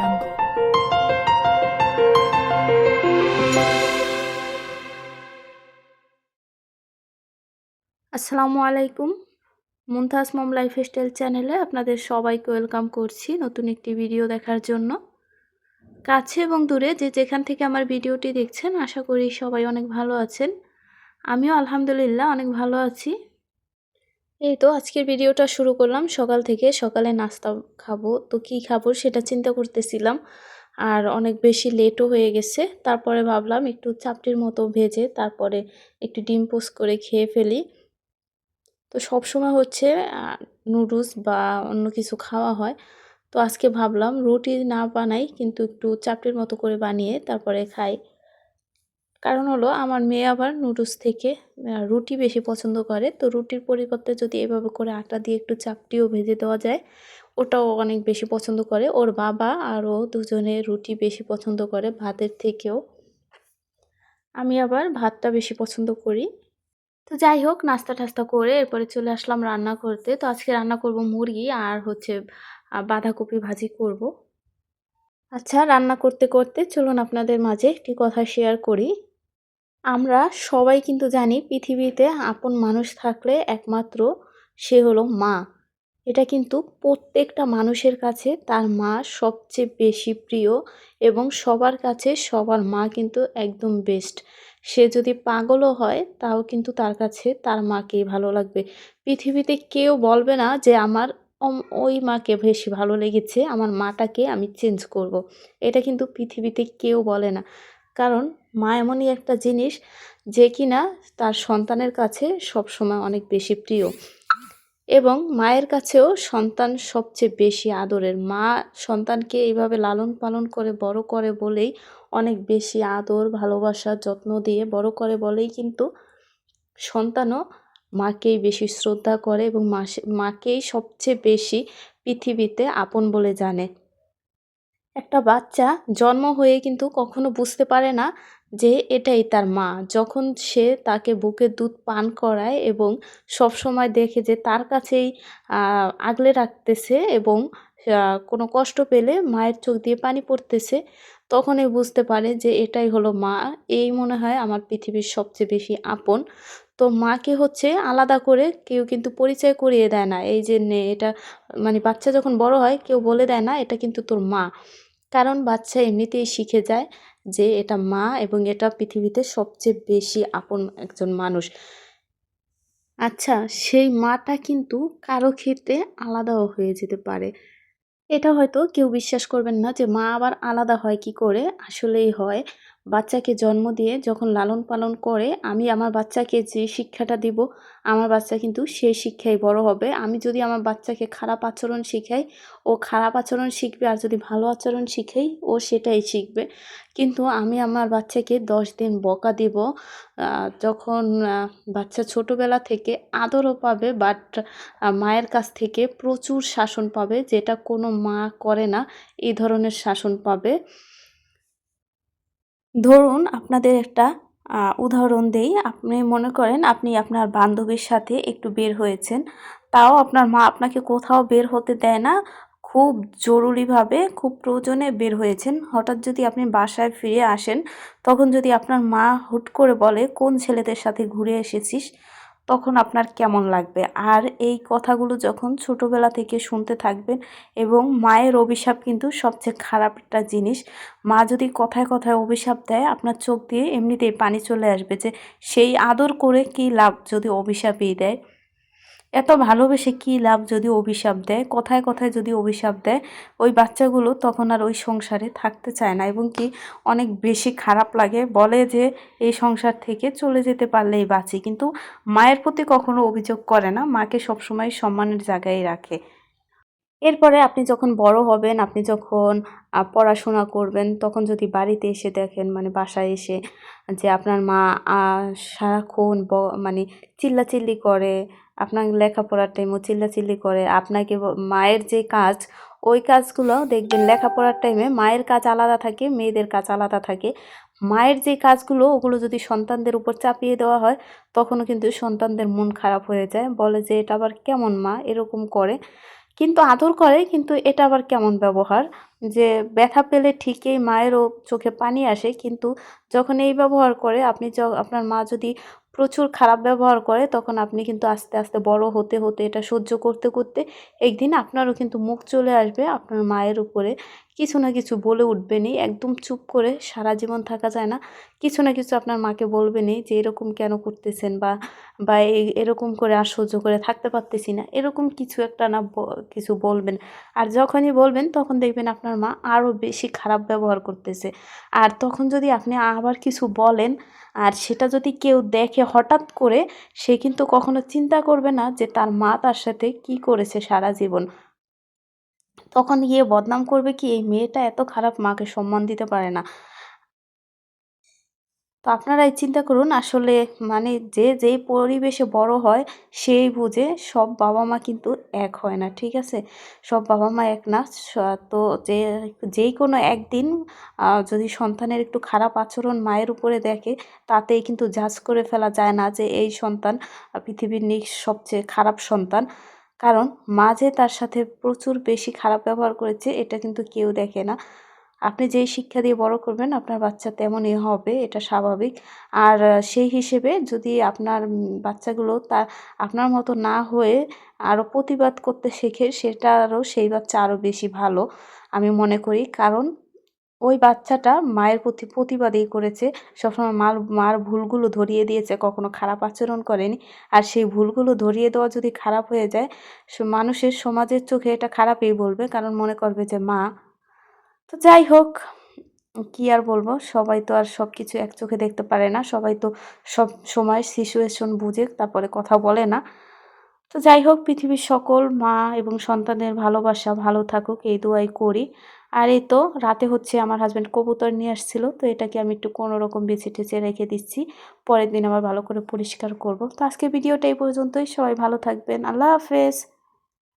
jungle. আসসালামু আলাইকুম। মুমতাজ মম lifestyle চ্যানেলে আপনাদের সবাইকে ওয়েলকাম করছি নতুন একটি ভিডিও দেখার জন্য। কাছে এবং দূরে যে যেখান থেকে আমার ভিডিওটি দেখছেন, আশা করি সবাই অনেক ভালো আছেন। আমিও আলহামদুলিল্লাহ অনেক ভালো আছি। এই তো আজকের ভিডিওটা শুরু করলাম। সকাল থেকে সকালে নাস্তা খাব। তো কি খাব সেটা চিন্তা করতেছিলাম। আর অনেক বেশি লেটও হয়ে গেছে। তারপরে ভাবলাম একটু চাপটির মতো ভেজে তারপরে একটু ডিম পোস্ট করে খেয়ে ফেলি। তো সব সময় হচ্ছে নুডলস বা অন্য কিছু খাওয়া হয়। তো আজকে ভাবলাম রুটি না বানাই, কিন্তু একটু চাপটির মতো করে বানিয়ে তারপরে খাই। কারণ হলো আমার মেয়ে আবার নুডলস থেকে রুটি বেশি পছন্দ করে। তো রুটির পরিবর্তে যদি এভাবে করে আটা দিয়ে একটু চাপটিও ভেজে দেওয়া যায়, ওটাও অনেক বেশি পছন্দ করে। ওর বাবা আর ও দুজনে রুটি বেশি পছন্দ করে ভাতের থেকেও। আমি আবার ভাতটা বেশি পছন্দ করি। তো যাই হোক, নাস্তা টাস্তা করে এরপরে চলে আসলাম রান্না করতে। তো আজকে রান্না করব মুরগি আর হচ্ছে বাঁধাকপি ভাজি করব। আচ্ছা রান্না করতে করতে চলুন আপনাদের মাঝে একটি কথা শেয়ার করি। আমরা সবাই কিন্তু জানি পৃথিবীতে আপন মানুষ থাকলে একমাত্র সে হলো মা। এটা কিন্তু প্রত্যেকটা মানুষের কাছে তার মা সবচেয়ে বেশি প্রিয় এবং সবার কাছে সবার মা কিন্তু একদম বেস্ট সে যদি পাগলও হয়, তাও কিন্তু তার কাছে তার মাকেই ভালো লাগবে। পৃথিবীতে কেউ বলবে না যে আমার ওই মাকে বেশি ভালো লেগেছে, আমার মাটাকে আমি চেঞ্জ করব। এটা কিন্তু পৃথিবীতে কেউ বলে না। কারণ মা এমনই একটা জিনিস যে কিনা তার সন্তানের কাছে সবসময় অনেক বেশি প্রিয়। এবং মায়ের কাছেও সন্তান সবচেয়ে বেশি আদরের। মা সন্তানকে এইভাবে লালন পালন করে, বড় করে বলেই অনেক বেশি আদর, ভালোবাসা, যত্ন দিয়ে বড় করে বলেই কিন্তু সন্তানও মাকেই বেশি শ্রদ্ধা করে এবং মাকেই সবচেয়ে বেশি পৃথিবীতে আপন বলে জানে। একটা বাচ্চা জন্ম হয়ে কিন্তু কখনো বুঝতে পারে না যে এটাই তার মা। যখন সে তাকে বুকের দুধ পান করায় এবং সব সময় দেখে যে তার কাছেই আগলে রাখতেছে এবং কোনো কষ্ট পেলে মায়ের চোখ দিয়ে পানি পড়তেছে, তখনই বুঝতে পারে যে এটাই হলো মা। এই মনে হয় আমার পৃথিবীর সবচেয়ে বেশি আপন। তো মাকে হচ্ছে আলাদা করে কেউ কিন্তু পরিচয় করিয়ে দেয় না। এই যে এটা মানে বাচ্চা যখন বড় হয় কেউ বলে দেয় না, এটা কিন্তু তোর মা। কারণ বাচ্চা এমনিতেই শিখে যায় যে এটা মা এবং এটা পৃথিবীতে সবচেয়ে বেশি আপন একজন মানুষ। আচ্ছা সেই মাটা কিন্তু কারও ক্ষেত্রে আলাদাও হয়ে যেতে পারে। এটা হয়তো কেউ বিশ্বাস করবেন না যে মা আবার আলাদা হয় কি করে? আসলেই হয়। বাচ্চাকে জন্ম দিয়ে যখন লালন পালন করে, আমি আমার বাচ্চাকে যে শিক্ষাটা দিব, আমার বাচ্চা কিন্তু সেই শিক্ষাই বড় হবে। আমি যদি আমার বাচ্চাকে খারাপ আচরণ শিখাই, ও খারাপ আচরণ শিখবে আর যদি ভালো আচরণ শিখাই, ও সেটাই শিখবে। কিন্তু আমি আমার বাচ্চাকে দশ দিন বকা দিব যখন বাচ্চা ছোটোবেলা থেকে আদরও পাবে বাট মায়ের কাছ থেকে প্রচুর শাসন পাবে, যেটা কোনো মা করে না এই ধরনের শাসন পাবে। ধরুন আপনাদের একটা উদাহরণ দেই। আপনি মনে করেন আপনি আপনার বান্ধবীর সাথে একটু বের হয়েছেন। তাও আপনার মা আপনাকে কোথাও বের হতে দেয় না। খুব জরুরিভাবে, খুব প্রয়োজনে বের হয়েছেন। হঠাৎ যদি আপনি বাসায় ফিরে আসেন, তখন যদি আপনার মা হুট করে বলে, কোন ছেলেদের সাথে ঘুরে এসেছিস? তখন আপনার কেমন লাগবে? আর এই কথাগুলো যখন ছোটোবেলা থেকে শুনতে থাকবেন এবং মায়ের অভিশাপ কিন্তু সবচেয়ে খারাপ একটা জিনিস, মা যদি কথায় কথায় অভিশাপ দেয়, আপনার চোখ দিয়ে এমনিতেই পানি চলে আসবে যে সেই আদর করে কি লাভ যদি অভিশাপই দেয়? এত ভালোবেসে কী লাভ যদি অভিশাপ দেয়? কথায় কথায় যদি অভিশাপ দেয়, ওই বাচ্চাগুলো তখন আর ওই সংসারে থাকতে চায় না। এবং কি অনেক বেশি খারাপ লাগে বলে যে, এই সংসার থেকে চলে যেতে পারলেই বাঁচি। কিন্তু মায়ের প্রতি কখনো অভিযোগ করে না। মাকে সবসময় সম্মানের জায়গায় রাখে। এরপরে আপনি যখন বড় হবেন, আপনি যখন পড়াশোনা করবেন, তখন যদি বাড়িতে এসে দেখেন মানে বাসায় এসে যে আপনার মা সারাক্ষণ মানে চিল্লাচিল্লি করে আপনার লেখাপড়ার টাইমও চিল্লাচিল্লি করে। আপনাকে মায়ের যে কাজ, ওই কাজগুলো দেখবেন লেখাপড়ার টাইমে মায়ের কাজ আলাদা থাকে, মেয়েদের কাজ আলাদা থাকে। মায়ের যে কাজগুলো, ওগুলো যদি সন্তানদের উপর চাপিয়ে দেওয়া হয়, তখনও কিন্তু সন্তানদের মন খারাপ হয়ে যায়। বলে যে, এটা আবার কেমন মা? এরকম করে। কিন্তু আদর করে, কিন্তু এটা আবার কেমন ব্যবহার? যে, ব্যথা পেলে ঠিকই মায়েরও চোখে পানি আসে, কিন্তু যখন এই ব্যবহার করে, আপনি আপনার মা যদি প্রচুর খারাপ ব্যবহার করে, তখন আপনি কিন্তু আস্তে আস্তে বড় হতে হতে এটা সহ্য করতে করতে একদিন আপনারও কিন্তু মুখ চলে আসবে, আপনার মায়ের উপরে। কিছু না কিছু বলে উঠবেনই। একদম চুপ করে সারা জীবন থাকা যায় না। কিছু না কিছু আপনার মাকে বলবেনই যে, এরকম কেন করতেছেন? বা বা এরকম করে আর সহ্য করে থাকতে পারতেছি না। এরকম কিছু একটা না কিছু বলবেন। আর যখনই বলবেন, তখন দেখবেন আপনার মা আরও বেশি খারাপ ব্যবহার করতেছে। আর তখন যদি আপনি আবার কিছু বলেন, আর সেটা যদি কেউ দেখে হঠাৎ করে, সে কিন্তু কখনো চিন্তা করবে না যে, তার মা তার সাথে কি করেছে সারা জীবন। তখন গিয়ে বদনাম করবে কি, এই মেয়েটা এত খারাপ মাকে সম্মান দিতে পারে না। তো আপনারাই চিন্তা করুন, আসলে মানে যে যেই পরিবেশে বড় হয়, সেই বুঝে সব বাবা মা কিন্তু এক হয় না, ঠিক আছে? সব বাবা মা এক না। তো যে, যেই কোনো একদিন যদি সন্তানের একটু খারাপ আচরণ মায়ের উপরে দেখে, তাতেই কিন্তু জাজ করে ফেলা যায় না যে, এই সন্তান পৃথিবীর সবচেয়ে খারাপ সন্তান। কারণ মা যে তার সাথে প্রচুর বেশি খারাপ ব্যবহার করেছে, এটা কিন্তু কেউ দেখে না। আপনি যেই শিক্ষা দিয়ে বড় করবেন, আপনার বাচ্চা তেমনই হবে, এটা স্বাভাবিক। আর সেই হিসেবে যদি আপনার বাচ্চাগুলো তা আপনার মতো না হয়ে আরও প্রতিবাদ করতে শেখে সেটা আরও সেই বাচ্চা আরও বেশি ভালো, আমি মনে করি। কারণ ওই বাচ্চাটা মায়ের প্রতি প্রতিবাদই করেছে। সবসময় মার মার ভুলগুলো ধরিয়ে দিয়েছে, কখনো খারাপ আচরণ করেনি। আর সেই ভুলগুলো ধরিয়ে দেওয়া যদি খারাপ হয়ে যায় মানুষের সমাজের চোখে এটা খারাপই বলবে, কারণ মনে করবে যে, মা, তো যাই হোক, কি আর বলব? সবাই তো আর সব কিছু এক চোখে দেখতে পারে না। সবাই তো সব সময় সিচুয়েশন বুঝে, তারপরে কথা বলে না। তো যাই হোক, পৃথিবীর সকল মা এবং সন্তানের ভালোবাসা ভালো থাকুক, এই দোয়াই করি। আর এই তো রাতে হচ্ছে আমার হাজব্যান্ড কবুতর নিয়ে আসছিল, তো এটাকে আমি একটু কোনো রকম বেছে টেছে রেখে দিচ্ছি। পরের দিন আবার ভালো করে পরিষ্কার করব। তো আজকে ভিডিওটা এই পর্যন্তই। সবাই ভালো থাকবেন। আল্লাহ হাফেজ।